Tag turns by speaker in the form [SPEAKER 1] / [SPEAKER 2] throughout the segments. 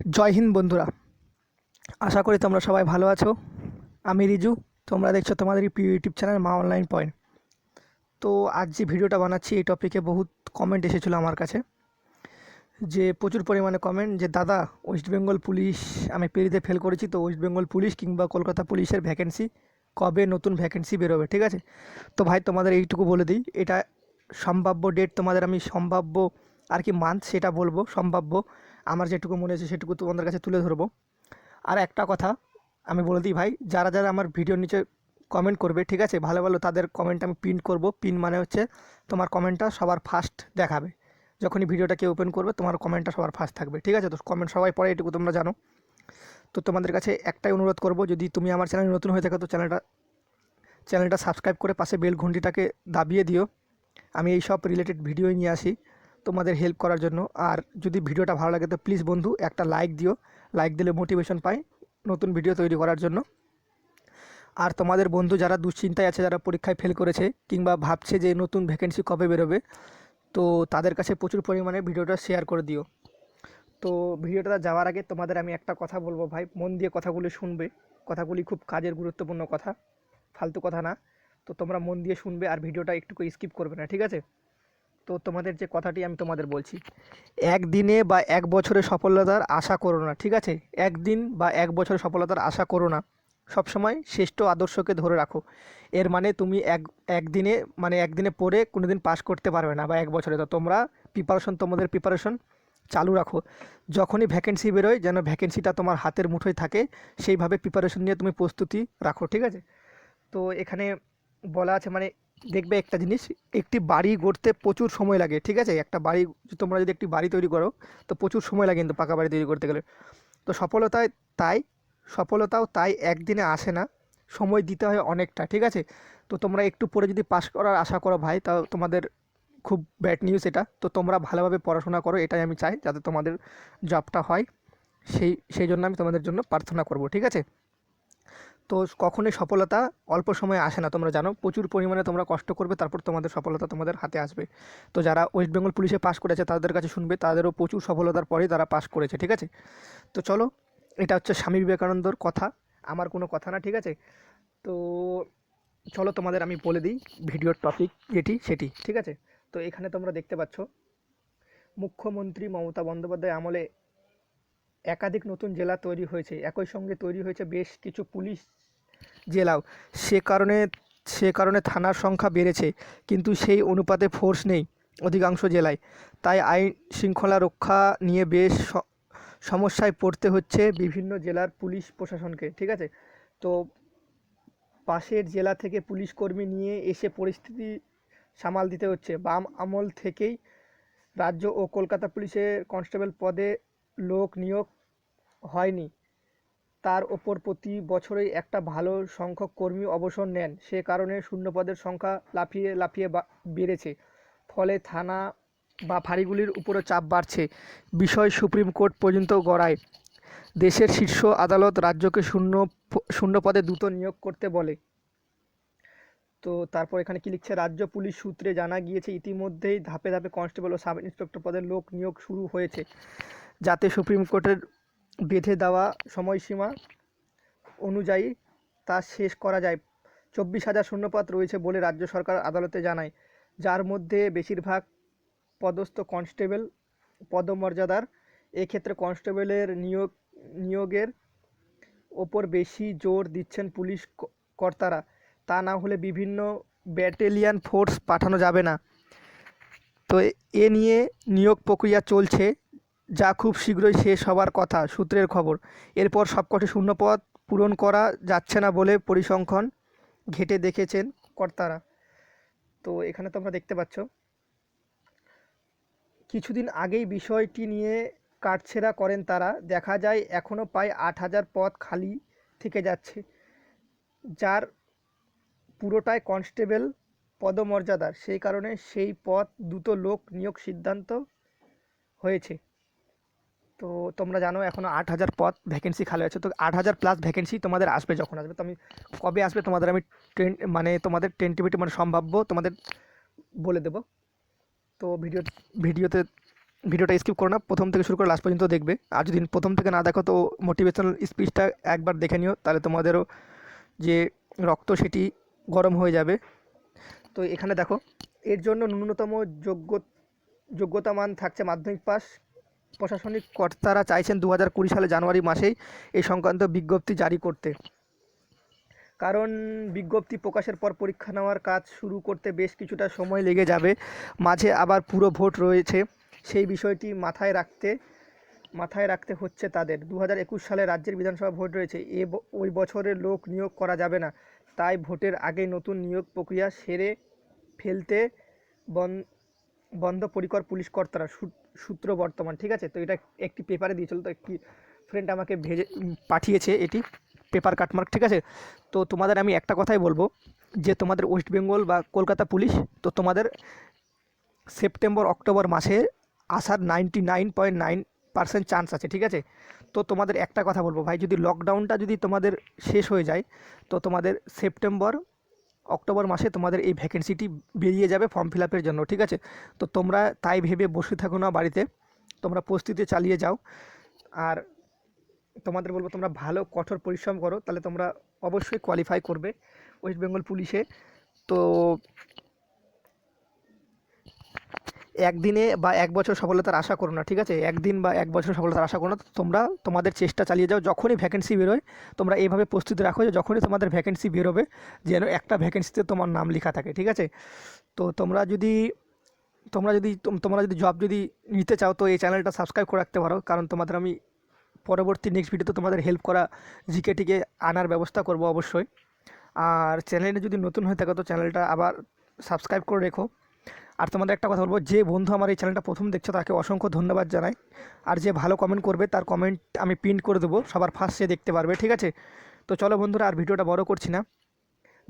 [SPEAKER 1] জয় হিন্দ বন্ধুরা। আশা করি তোমরা সবাই ভালো আছো। আমি রিজু, তোমরা দেখছ তোমাদের প্রিয় YouTube channel Ma online point. তো আজ যে ভিডিওটা বানাচ্ছি, এই টপিকে বহুত কমেন্ট এসেছিল আমার কাছে। যে প্রচুর পরিমাণে কমেন্ট যে, দাদা ওয়েস্ট বেঙ্গল পুলিশ আমি পেরিতে ফেল করেছি, তো ওয়েস্ট বেঙ্গল পুলিশ কিংবা কলকাতা পুলিশের ভ্যাকেন্সি কবে নতুন ভ্যাকেন্সি বেরোবে? ঠিক আছে? তো ভাই, তোমাদের এইটুকু বলে দিই। এটা সম্ভাব্য ডেট তোমাদের আমি সম্ভাব্য আর কি মান্থ সেটা বলব, সম্ভাব্য। আমার যেটুকু মনে হয়েছে সেটুকু তোমাদের কাছে তুলে ধরবো। আর একটা কথা আমি বলে দিই ভাই, যারা যারা আমার ভিডিওর নিচে কমেন্ট করবে, ঠিক আছে? ভালো ভালো তাদের কমেন্ট আমি পিন করব। পিন মানে হচ্ছে তোমার কমেন্টটা সবার ফার্স্ট দেখাবে। যখনই ভিডিওটাকে ওপেন করবে, তোমার কমেন্টটা সবার ফার্স্ট থাকবে, ঠিক আছে? তো কমেন্ট সবাই পড়ে, এটুকু তোমরা জানো। তো তোমাদের কাছে একটাই অনুরোধ করব, যদি তুমি আমার চ্যানেলে নতুন হয়ে থাকো, তো চ্যানেলটা চ্যানেলটা সাবস্ক্রাইব করে পাশে বেল ঘন্টিটাকে দাবিয়ে দিও। আমি এই সব রিলেটেড ভিডিও নিয়ে আসি। তোমাদের হেল্প করার জন্য। আর যদি ভিডিওটা ভালো লাগে, তো প্লিজ বন্ধু, একটা লাইক দিও। লাইক দিলে মোটিভেশন পাই নতুন ভিডিও তৈরি করার জন্য। আর তোমাদের বন্ধু যারা দুশ্চিন্তায় আছে, যারা পরীক্ষায় ফেল করেছে, কিংবা ভাবছে যে নতুন ভ্যাকেন্সি কবে বেরোবে, তো তাদের কাছে প্রচুর পরিমাণে ভিডিওটা শেয়ার করে দিও। তো ভিডিওটা যাওয়ার আগে তোমাদের আমি একটা কথা বলব ভাই। মন দিয়ে কথাগুলি শুনবে। কথাগুলি খুব কাজের গুরুত্বপূর্ণ কথা, ফালতু কথা না। তো তোমরা মন দিয়ে শুনবে আর ভিডিওটা একটুকু স্কিপ করবে না, ঠিক আছে? তো তোমাদের যে কথাটি আমি তোমাদের বলছি, একদিনে বা এক বছরে সফলতার আশা করো না, ঠিক আছে? একদিন বা এক বছরে সফলতার আশা করো না। সবসময় শ্রেষ্ঠ আদর্শকে ধরে রাখো। এর মানে তুমি এক, একদিনে মানে একদিনে পড়ে কোনো দিন পাস করতে পারবে না বা এক বছরে। তো তোমরা প্রিপারেশন তোমাদের প্রিপারেশন চালু রাখো। যখনই ভ্যাকেন্সি বেরোয়, যেন ভ্যাকেন্সিটা তোমার হাতের মুঠোয় থাকে, সেইভাবে প্রিপারেশন নিয়ে তুমি প্রস্তুতি রাখো, ঠিক আছে? তো এখানে বলা আছে মানে দেখবে একটা জিনিস, একটি বাড়ি গড়তে প্রচুর সময় লাগে, ঠিক আছে? একটা বাড়ি, তোমরা যদি একটি বাড়ি তৈরি করো, তো প্রচুর সময় লাগে কিন্তু পাকা বাড়ি তৈরি করতে গেলে। তো সফলতায় তাই, সফলতাও তাই একদিনে আসে না, সময় দিতে হয় অনেকটা, ঠিক আছে? তো তোমরা একটু পরে যদি পাস করার আশা করো ভাই তাও তোমাদের খুব ব্যাড নিউজ এটা। তো তোমরা ভালোভাবে পড়াশোনা করো, এটাই আমি চাই, যাতে তোমাদের জবটা হয়। সেই সেই জন্য আমি তোমাদের জন্য প্রার্থনা করব, ঠিক আছে? তো কখনোই সফলতা অল্প সময়ে আসে না, তোমরা জানো। প্রচুর পরিমাণে তোমরা কষ্ট করবে, তারপর তোমাদের সফলতা তোমাদের হাতে আসবে। তো যারা ওয়েস্ট বেঙ্গল পুলিশে পাস করেছে, তাদের কাছে শুনবে, তাদেরও প্রচুর সফলতার পরেই তারা পাশ করেছে, ঠিক আছে? তো চলো, এটা হচ্ছে স্বামী বিবেকানন্দর কথা, আমার কোনো কথা না, ঠিক আছে? তো চলো তোমাদের আমি বলে দিই, ভিডিওর টপিক যেটি, সেটি, ঠিক আছে? তো এখানে তোমরা দেখতে পাচ্ছ, মুখ্যমন্ত্রী মমতা বন্দ্যোপাধ্যায় আমলে একাধিক নতুন জেলা তৈরি হয়েছে, একই সঙ্গে তৈরি হয়েছে বেশ কিছু পুলিশ জেলাও। সে কারণে সে কারণে থানার সংখ্যা বেড়েছে, কিন্তু সেই অনুপাতে ফোর্স নেই অধিকাংশ জেলায়। তাই আইন শৃঙ্খলা রক্ষা নিয়ে বেশ সমস্যায় পড়তে হচ্ছে বিভিন্ন জেলার পুলিশ প্রশাসনকে, ঠিক আছে? তো পাশের জেলা থেকে পুলিশ কর্মী নিয়ে এসে পরিস্থিতি সামাল দিতে হচ্ছে। বাম আমল থেকেই রাজ্য ও কলকাতা পুলিশের কনস্টেবল পদে লোক নিয়োগ হয়নি। তার ওপর প্রতি বছরই একটা ভালো সংখ্যক কর্মী অবসর নেন। সে কারণে শূন্যপদের সংখ্যা লাফিয়ে লাফিয়ে বেড়েছে। ফলে থানা বা ফাঁড়িগুলির উপরে চাপ বাড়ছে। বিষয় সুপ্রিম কোর্ট পর্যন্ত গড়ায়। দেশের শীর্ষ আদালত রাজ্যকে শূন্য শূন্য পদে দ্রুত নিয়োগ করতে বলে। তো তারপর এখানে কি লিখছে? রাজ্য পুলিশ সূত্রে জানা গিয়েছে, ইতিমধ্যেই ধাপে ধাপে কনস্টেবল ও সাব ইন্সপেক্টর পদের লোক নিয়োগ শুরু হয়েছে। যাতে সুপ্রিম কোর্টের বেঁধে দেওয়া সময়সীমা অনুযায়ী তা শেষ করা যায়। চব্বিশ হাজার শূন্যপদ রয়েছে বলে রাজ্য সরকার আদালতে জানায়। যার মধ্যে বেশিরভাগ পদস্থ কনস্টেবল পদমর্যাদার। এক্ষেত্রে কনস্টেবলের নিয়োগ, নিয়োগের ওপর বেশি জোর দিচ্ছেন পুলিশ কর্তারা। তা না হলে বিভিন্ন ব্যাটেলিয়ান ফোর্স পাঠানো যাবে না। তো এ নিয়ে নিয়োগ প্রক্রিয়া চলছে। যা খুব শীঘ্রই শেষ হবার কথা, সূত্রের খবর। এরপর সবকটি শূন্যপদ পূরণ করা যাচ্ছে না বলে পরিসংখ্যান ঘেটে দেখেছেন কর্তারা। তো এখানে তোমরা দেখতে পাচ্ছ, কিছুদিন আগেই বিষয়টি নিয়ে কাটছেড়া করেন তারা। দেখা যায় এখনও প্রায় আট হাজার পদ খালি থেকে যাচ্ছে, যার পুরোটাই কনস্টেবল পদমর্যাদার। সেই কারণে সেই পদ দুটো লোক নিয়োগ সিদ্ধান্ত হয়েছে। তো তোমরা জানো এখনও আট হাজার পদ ভ্যাকেন্সি খালি আছে, তো আট হাজার প্লাস ভ্যাকেন্সি তোমাদের আসবে যখন আসবে। তো আমি কবে আসবে তোমাদের আমি টেন মানে তোমাদের টেন্টিভিটি মানে সম্ভাব্য তোমাদের বলে দেবো। তো ভিডিও ভিডিওতে ভিডিওটা স্কিপ করো না, প্রথম থেকে শুরু করে লাস্ট পর্যন্ত দেখবে। আর যদি প্রথম থেকে না দেখো তো মোটিভেশনাল স্পিচটা একবার দেখে নিও, তাহলে তোমাদেরও যে রক্ত সেটি গরম হয়ে যাবে। তো এখানে দেখো, এর জন্য ন্যূনতম যোগ্য যোগ্যতা মান থাকছে মাধ্যমিক পাস প্রশাসনিক কর্তারা চাইছেন দু হাজার কুড়ি সালে জানুয়ারি মাসেই এই সংক্রান্ত বিজ্ঞপ্তি জারি করতে। কারণ বিজ্ঞপ্তি প্রকাশের পর পরীক্ষা নেওয়ার কাজ শুরু করতে বেশ কিছুটা সময় লেগে যাবে। মাঝে আবার পুরো ভোট রয়েছে। সেই বিষয়টি মাথায় রাখতে মাথায় রাখতে হচ্ছে তাদের। দু হাজার একুশ সালে রাজ্যের বিধানসভা ভোট রয়েছে। এ ওই বছরে লোক নিয়োগ করা যাবে না। তাই ভোটের আগে নতুন নিয়োগ প্রক্রিয়া সেরে ফেলতে বন বন্ধ পরিকর পুলিশ কর্তারা সূত্র বর্তমান, ঠিক আছে? তো এটা একটি পেপারে দিয়েছিল, তো একটি ফ্রেন্ড আমাকে ভেজে পাঠিয়েছে এটি পেপার কাটমার্ক ঠিক আছে? তো তোমাদের আমি একটা কথাই বলব, যে তোমাদের ওয়েস্ট বেঙ্গল বা কলকাতা পুলিশ, তো তোমাদের সেপ্টেম্বর অক্টোবর মাসে আসার ninety nine point nine percent chance আছে, ঠিক আছে? তো তোমাদের একটা কথা বলব, ভাই, যদি লকডাউনটা যদি তোমাদের শেষ হয়ে যায়, তো তোমাদের সেপ্টেম্বর অক্টোবর মাসে তোমাদের এই ভ্যাকেন্সিটি বেরিয়ে যাবে ফর্ম ফিল আপের জন্য, ঠিক আছে? তো তোমরা তাই ভেবে বসে থাকো না বাড়িতে, তোমরা প্রস্তুতি চালিয়ে যাও। আর তোমাদের বলব তোমরা ভালো, কঠোর পরিশ্রম করো, তাহলে তোমরা অবশ্যই কোয়ালিফাই করবে ওয়েস্ট বেঙ্গল পুলিশে তো একদিনে বা এক বছর সফলতার আশা করো না, ঠিক আছে? একদিন বা এক বছর সফলতার আশা করো না তোমরা তোমাদের চেষ্টা চালিয়ে যাও, যখনই ভ্যাকেন্সি বেরোয়, তোমরা এইভাবে প্রস্তুতি রাখো যে যখনই তোমাদের ভ্যাকেন্সি বেরোবে, যেন একটা ভ্যাকেন্সিতে তোমার নাম লেখা থাকে, ঠিক আছে? তো তোমরা যদি তোমরা যদি তোম- তোমরা যদি জব যদি নিতে চাও, তো এই চ্যানেলটা সাবস্ক্রাইব করে রাখতে পারো, কারণ তোমাদের আমি পরবর্তী নেক্সট ভিডিওতে তোমাদের হেল্প করা জিকে টিকে আনার ব্যবস্থা করব অবশ্যই। আর চ্যানেলে যদি নতুন হয়ে থাকো, তো চ্যানেলটা আবার সাবস্ক্রাইব করে রেখো। আর তোমাদের একটা কথা বলব, যে বন্ধু আমার এই চ্যানেলটা প্রথম দেখছ তাকে অসংখ্য ধন্যবাদ জানাই। আর যে ভালো কমেন্ট করবে তার কমেন্ট আমি প্রিন্ট করে দেবো, সবার ফার্স্ট সে দেখতে পারবে, ঠিক আছে? তো চলো বন্ধুরা, আর ভিডিওটা বড় করছি না।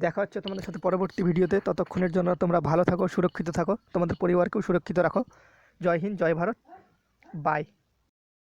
[SPEAKER 1] দেখা হচ্ছে তোমাদের সাথে পরবর্তী ভিডিওতে, ততক্ষণের জন্য তোমরা ভালো থাকো, সুরক্ষিত থাকো, তোমাদের পরিবারকেও সুরক্ষিত রাখো। জয় হিন্দ, জয় ভারত বাই